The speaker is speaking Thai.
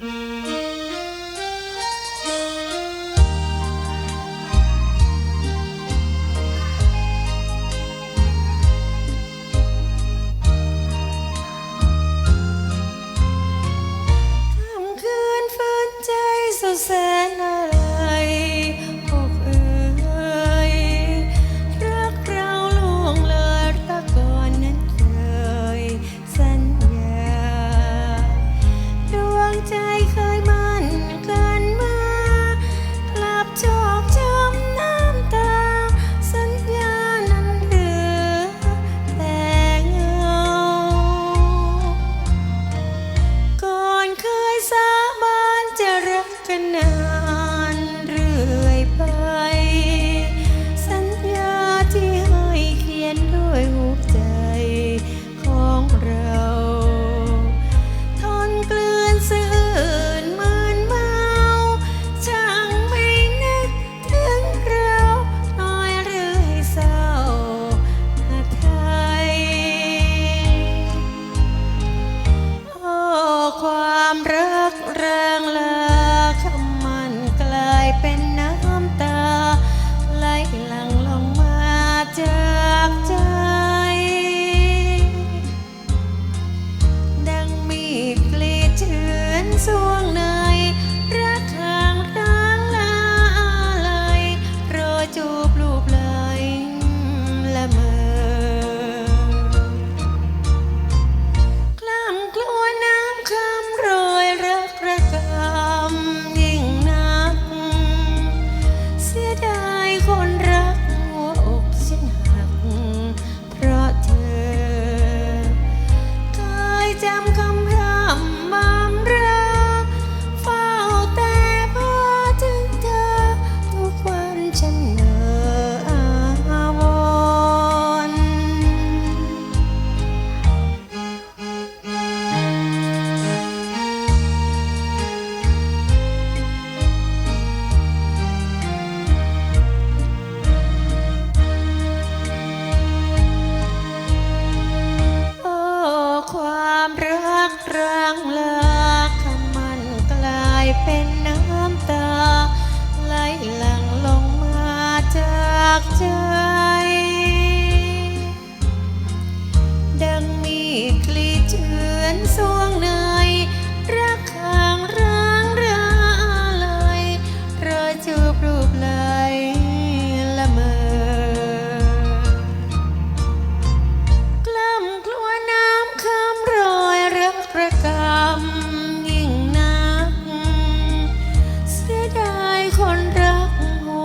Música กันนานเรื่อยไป สัญญาที่ให้เขียนด้วยหัวใจของเรา ทนกลืนสื่นมืนเมาช่างไม่นึกถึงเราน้อยเลยเศร้าหายความรัก สียดายคน เป็นน้ำตา ไหลหลั่งลงมาจากใจ ดังมีคลีเชือนสวงหนึ่ง